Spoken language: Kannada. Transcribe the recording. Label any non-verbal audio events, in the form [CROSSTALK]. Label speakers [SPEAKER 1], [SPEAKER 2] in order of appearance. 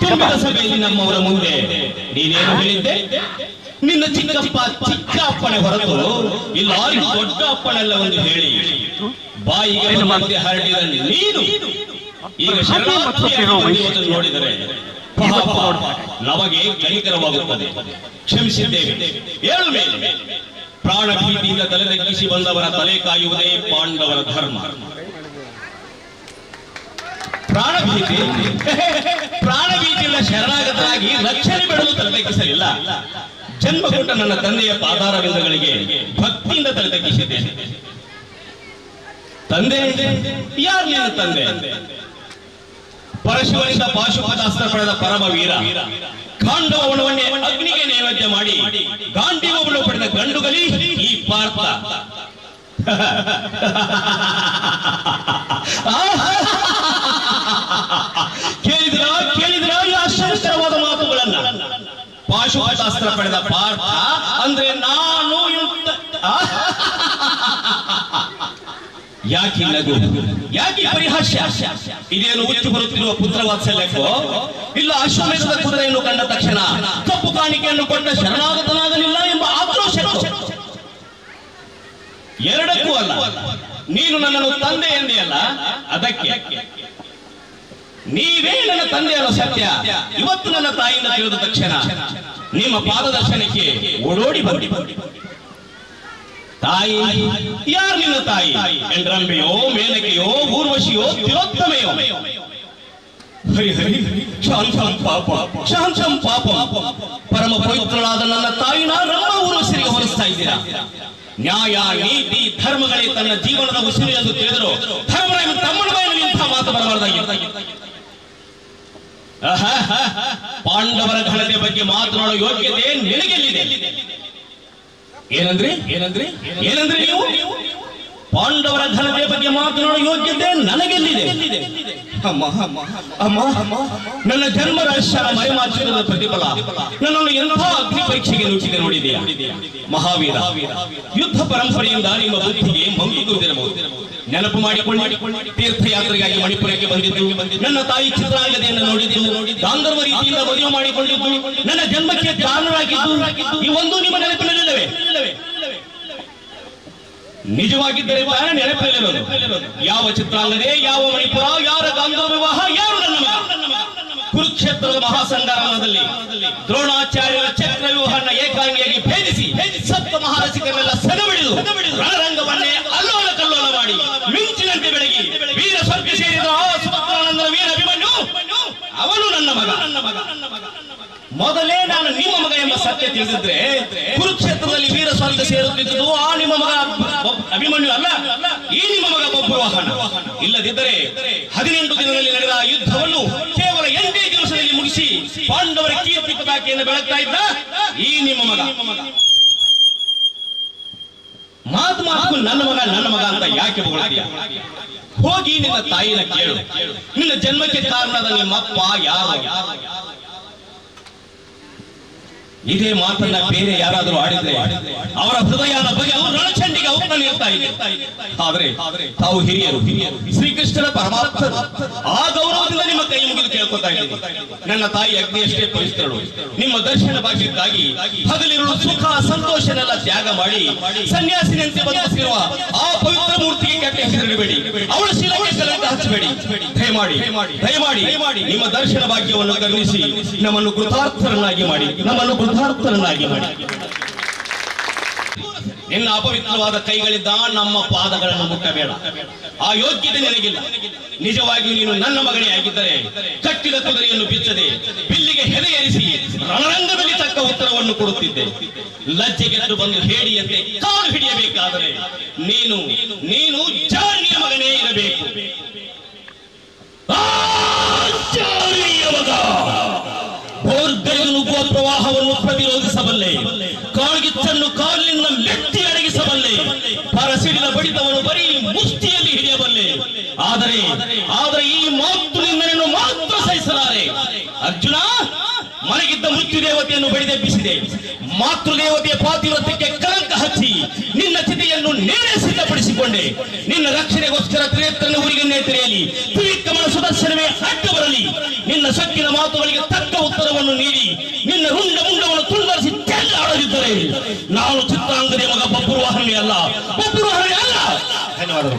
[SPEAKER 1] ತುಂಬಿದ ಸಭೆಯಲ್ಲಿ ನಮ್ಮವರ ಮುಂದೆ ನೀನೇನು ಹೇಳಿದ್ದೆ? ನಿನ್ನ ಚಿಕ್ಕಪ್ಪ ಚಿಕ್ಕ ಅಪ್ಪಣೆ ಹೊರತು ಇಲ್ಲ ದೊಡ್ಡ ಅಪ್ಪಣೆಲ್ಲ ಒಂದು ಹೇಳಿ. ಬಾಯಿಗೆ ಮಧ್ಯೆ ಹರಡಿದ ನೀನು. ಈಗ ನೋಡಿದರೆ ಪಾಪ ನಮಗೆ ಕೈಕರವಾಗುತ್ತದೆ. ಕ್ಷಮಿಸಿದ್ದೇವೆ. ಏಳು ಮೇಲೆ ಪ್ರಾಣ ಭೀತಿಯಿಂದ ತಲೆ ತಗ್ಗಿಸಿ ಬಂದವರ ತಲೆ ಕಾಯುವುದೇ ಪಾಂಡವರ ಧರ್ಮ. ಪ್ರಾಣ ಭೀತಿ ಪ್ರಾಣ ಶರಣಾಗತರಾಗಿ ರಕ್ಷಣೆ ಬೆಳೆದು ತಲೆ ಜನ್ಮಗೊಂಡ ಜನ್ಮ ನನ್ನ ತಂದೆಯ ಪಾದಾರವಿಂದಗಳಿಗೆ ಭಕ್ತಿಯಿಂದ ತಲೆ ತಗ್ಗಿಸಿದ್ದೇನೆ ತಂದೆ, ಯಾರು ನಿನ್ನ ತಂದೆ? ಪರಶುವನಿಂದ ಪಾಶುಪಾಸ್ತ್ರ ಪಡೆದ ಪರಮ ವೀರ. ಕಾಂಡವನ್ನು ಅಗ್ನಿಗೆ ನೈವೇದ್ಯ ಮಾಡಿ ಗಾಂಡೀವವನ್ನು ಪಡೆದ ಗಂಡುಗಲಿ ಈ ಪಾರ್ಥ. [LAUGHS] ಪಾಶುಪತಾಸ್ತ್ರ ಪಡೆದ ಪಾರ್ಥ ಅಂದ್ರೆ ನಾನು ಯಾಕೆ ನಗು ಯಾಕೆ ಪರಿಹಾಸ್ಯ? ಇದೇನು ಉಚ್ಚು ಬರುತ್ತಿರುವ ಪುತ್ರ ವಾತ್ಸಲ್ಯಕ್ಕೋ? ಇಲ್ಲ ಅಶ್ವಮೇಧದ ಕುದುರೆಯನ್ನು ಕಂಡ ತಕ್ಷಣ ಕಪ್ಪು ಕಾಣಿಕೆಯನ್ನು ಕೊಟ್ಟ ಶರಣಾಗತನಾಗಲಿಲ್ಲ ಎಂಬ ಆಕ್ರೋಶ ಎರಡಕ್ಕೂ ಅಲ್ಲ. ನೀನು ನನ್ನನ್ನು ತಂದೆ ಎಂದೆಯಲ್ಲ? ಅದಕ್ಕೆ. ನೀವೇ ನನ್ನ ತಂದೆ ಅಲ್ಲ ಸತ್ಯ. ಇವತ್ತು ನನ್ನ ತಾಯಿಯಿಂದ ತಿಳಿದ ತಕ್ಷಣ ನಿಮ್ಮ ಪಾದದರ್ಶನಕ್ಕೆ ಓಡೋಡಿ ಬಂದಿ ತಾಯಿ, ಯಾರು ನಿನ್ನ ತಾಯಿ? ಎಂಡ್ರಂಬೆಯೋ ಮೇಲಕೆಯೋ ಊರ್ವಶಿಯೋ, ತಿಲೋತ್ತಮೆಯೋ? ಹರಿ ಹರಿ ಶಾಂತಂ ಪಾಪ ಶಾಂತಂ ಪಾಪ. ಪರಮ ಪವಿತ್ರಳಾದ ನನ್ನ ತಾಯಿನ ನಮ್ಮ ಊರ್ವಶರಿಗೆ ಹೋಲಿಸ್ತಾ ಇದ್ದೀರಾ? ನ್ಯಾಯ, ನೀತಿ, ಧರ್ಮಗಳೇ ತನ್ನ ಜೀವನದ ಉಸಿರು ಎಂದು ತಿಳಿದರು ಧರ್ಮರಾಯ ತಮ್ಮನ ಬಾಯಲ್ಲಿ ಇಂಥ ಮಾತು ಬರಬಾರ್ದಾಗಿ ಪಾಂಡವರ ಘನತೆ ಬಗ್ಗೆ ಮಾತನಾಡುವ ಯೋಗ್ಯತೆ ನಿನಗೆಲ್ಲಿದೆ? ಏನಂದ್ರಿ? ಏನಂದ್ರಿ? ಏನಂದ್ರಿ ನೀವು? ಪಾಂಡವರ ಘನತೆ ಬಗ್ಗೆ ಮಾತನಾಡುವ ಯೋಗ್ಯತೆ ನನಗೆಲ್ಲಿದೆ? ಅಮ್ಮ ಅಮ್ಮ ನನ್ನ ಜನ್ಮ ರಹಸ್ಯ ಮರೆಮಾಚಿರದ ಪ್ರತಿಫಲ. ನನ್ನನ್ನು ಎಂಥ ಅಗ್ನಿ ಪರೀಕ್ಷೆಗೆ ನುಗ್ಗಿದೆ ನೋಡಿದೆಯಾ ಮಹಾವೀರ, ಯುದ್ಧ ಪರಂಪರೆಯಿಂದ ನಿಮ್ಮ ಬುದ್ಧಿಗೆ ಮಂಗುತ್ತಿರಬಹುದು ನೆನಪು ಮಾಡಿಕೊಳ್ಳಿ. ತೀರ್ಥಯಾತ್ರೆಗಾಗಿ ಮಣಿಪುರಕ್ಕೆ ಬಂದಿದ್ದು. ನನ್ನ ತಾಯಿ ಚಿತ್ರಾಂಗದೆಯನ್ನು ನೋಡಿದ್ದು. ಗಾಂಧರ್ವ ರೀತಿಯಿಂದ ಮದುವೆ ಮಾಡಿಕೊಂಡಿದ್ದು. ನನ್ನ ಜನ್ಮಕ್ಕೆ ಕಾರಣರಾಗಿದ್ದು. ಒಂದು ನಿಮ್ಮ ನೆನಪಿನಲ್ಲಿಲ್ಲವೇ? ನಿಜವಾಗಿದ್ದರೆ ತಾನೇ ನೆನಪಿನಲ್ಲಿರೋದು. ಯಾವ ಚಿತ್ರಾಂಗದೆ, ಯಾವ ಮಣಿಪುರ, ಯಾರ ಗಾಂಧರ್ವ ವಿವಾಹ, ಯಾರು ನನ್ನ ಕುರುಕ್ಷೇತ್ರದ ಮಹಾಸಂಗ್ರಾಮದಲ್ಲಿ ದ್ರೋಣಾಚಾರ್ಯರ ಚಕ್ರ ವ್ಯೂಹನ ಏಕಾಂಗಿಯಾಗಿ ಭೇದಿಸಿ ಸಪ್ತ ಮಹಾರಸಿಕರೆಲ್ಲ ಸೆದಬಿಡಿದು ರಣರಂಗವನ್ನೇ ಅಲ್ಲೋಲ ಕಲ್ಲೋಲ ಮಾಡಿ ಮಿಂಚಿನಂತೆ ಬೆಳಗಿ ವೀರ ಸ್ವರ್ಗ ಸೇರಿದ ಆ ಸುಭದ್ರಾನಂದನ ವೀರ ಅಭಿಮನ್ಯು ಅವನು ನನ್ನ ಮಗ ನನ್ನ ಮಗ ನನ್ನ ಮಗ ಮೊದಲೇ ನಾನು ನಿಮ್ಮ ಮಗ ಎಂಬ ಸತ್ಯ ತಿಳಿದಿದ್ರೆ ಕುರುಕ್ಷೇತ್ರದಲ್ಲಿ ವೀರ ಸ್ವರ್ಗ ಸೇರುತ್ತಿದ್ದುದು ಆ ನಿಮ್ಮ ಮಗ ಅಭಿಮನ್ಯು ಅಲ್ಲ. ಈ ನಿಮ್ಮ ಮಗ ಬೊಬ್ಬುವಾಹನ ಇಲ್ಲದಿದ್ದರೆ ಹದಿನೆಂಟು ದಿನದಲ್ಲಿ ನಡೆದ ಯುದ್ಧವನ್ನು ಕೇವಲ ಎಂಟೇ ದಿವಸದಲ್ಲಿ ಮುಗಿಸಿ ಪಾಂಡವರ ಕೀರ್ತಿ ಪತಾಕೆಯನ್ನು ಬೆಳಗ್ತಾ ಇದ್ದ ಈ ನಿಮ್ಮ ಮಗ. ಮಾತು ಮಾತು ನನ್ನ ಮಗ ನನ್ನ ಮಗ ಅಂತ ಯಾಕೆ ಹೋಗಿ ನಿನ್ನ ತಾಯಿನ ಕೇಳು. ನಿನ್ನ ಜನ್ಮಕ್ಕೆ ಕಾರಣದ ನಿಮ್ಮಪ್ಪ ಯಾರು? ಇದೇ ಮಾತನ್ನ ಬೇರೆ ಯಾರಾದರೂ ಆಡಿದ್ರೆ ಅವರ ಹೃದಯದ ಬಗ್ಗೆ ಅವರು ರಣಚಂಡಿಗೆ ಅವರಲ್ಲಿ ಇರ್ತಾ ಇದೆ ಆದ್ರೆ ತಾವು ಹಿರಿಯರು. ಹಿರಿಯರು ಶ್ರೀಕೃಷ್ಣನ ಪರಮಾತ್ಮ ಆ ಗೌರವದಿಂದ ನಿಮ್ಮ ಕೈ ಮುಗಿದು ಕೇಳ್ಕೊತಾ ಇದ್ದೀನಿ ನನ್ನ ತಾಯಿ ಅಗ್ನಿಯಷ್ಟೇ ಪವಿತ್ರಳು. ನಿಮ್ಮ ದರ್ಶನ ಭಾಗ್ಯಕ್ಕಾಗಿ ಹಗಲಿರುಳು ಸುಖ ಸಂತೋಷನೆಲ್ಲ ತ್ಯಾಗ ಮಾಡಿ ಸನ್ಯಾಸಿನಂತೆ ಬದುಕಿರುವ ಆ ಪವಿತ್ರ ಮೂರ್ತಿಗೆ ಕೆಟ್ಟ ಹೆಸರಿಡಬೇಡಿ ಅವಳ ಶಿಲಕ್ಕೆ ಕಲಂಕ ಹಚ್ಚಬೇಡಿ. ದಯಮಾಡಿ ದಯಮಾಡಿ ನಿಮ್ಮ ದರ್ಶನ ಭಾಗ್ಯವನ್ನು ಕರುಣಿಸಿ ನಮ್ಮನ್ನು ಕೃತಾರ್ಥರನ್ನಾಗಿ ಮಾಡಿ ನಮ್ಮನ್ನು ಕೃತಾರ್ಥರನ್ನಾಗಿ ಮಾಡಿ. ನಿನ್ನ ಅಪವಿತ್ರವಾದ ಕೈಗಳಿದ್ದ ನಮ್ಮ ಪಾದಗಳನ್ನು ಮುಟ್ಟಬೇಡ. ಆ ಯೋಗ್ಯತೆ ನಿನಗಿಲ್ಲ. ನಿಜವಾಗಿಯೂ ನೀನು ನನ್ನ ಮಗನೇ ಆಗಿದ್ದರೆ ಕಟ್ಟಿದ ಕುದುರೆಯನ್ನು ಬಿಚ್ಚದೆ ಬಿಲ್ಲಿಗೆ ಹೆದೆ ಏರಿಸಿ ರಣರಂಗದಲ್ಲಿ ತಕ್ಕ ಉತ್ತರವನ್ನು ಕೊಡುತ್ತಿದ್ದೆ. ಲಜ್ಜೆಗೆದ್ದು ಬಂದು ಹೇಡಿಯಂತೆ ಕಾಲು ಹಿಡಿಯಬೇಕಾದರೆ ನೀನು ನೀನು ಜಾರಿಯ ಮಗನೇ ಇರಬೇಕು. ಮಗ! ಪ್ರವಾಹವನ್ನು ಪ್ರತಿರೋಧಿಸಬಲ್ಲೆ. ಕಾಳ್ಗಿಚ್ಚನ್ನು ಕಾಲಿನಿಂದ ಮೆಟ್ಟಿ ಅಡಗಿಸಬಲ್ಲೆ. ಪರಸಿಡಿದ ಬಡಿತವನ್ನು ಬರೀ ಮುಷ್ಟಿಯಲ್ಲಿ ಹಿಡಿಯಬಲ್ಲೆ. ಆದರೆ ಆದರೆ ಈ ಮಾತು ನಿನ್ನನ್ನು ಮಾತ್ರ ಸಹಿಸಲಾರೆ. ಅರ್ಜುನ, ಮಲಗಿದ್ದ ಮೃತ್ಯು ದೇವತೆಯನ್ನು ಬಡಿದೆಬ್ಬಿಸಿದೆ. ಮಾತೃದೇವತೆಯ ಪಾತಿವ್ರತ್ಯಕ್ಕೆ ಕಳಂಕ ಹಚ್ಚಿ ನಿನ್ನ ಚಿತೆಯನ್ನು ನೇರೇ ಕೊಂಡೆ ನಿನ್ನ ರಕ್ಷಣೆಗೋಸ್ಕರ ತ್ರಿನೇತ್ರನ ಊರಿಗೆ ನೇತ್ರೆಯಲ್ಲಿ ತ್ರಿವಿಕ್ರಮನ ಸುದರ್ಶನವೇ ಅಡ್ಡ ಬರಲಿ. ನಿನ್ನ ಸೊಕ್ಕಿನ ಮಾತುಗಳಿಗೆ ತಕ್ಕ ಉತ್ತರವನ್ನು ನೀಡಿ. ನಿನ್ನ ರುಂಡ ಮುಂಡವನ್ನು ತುಂಡರಿಸಿ ತೆಲ್ಲ ಆಡದಿದ್ದರೆ ನಾನು ಚಿತ್ರಾಂಗದ ಮಗ ಬಬ್ಬರು ವಾಹನ ಅಲ್ಲ. ಬಬ್ಬರು ವಾಹನ ಅಲ್ಲ.
[SPEAKER 2] ಧನ್ಯವಾದಗಳು.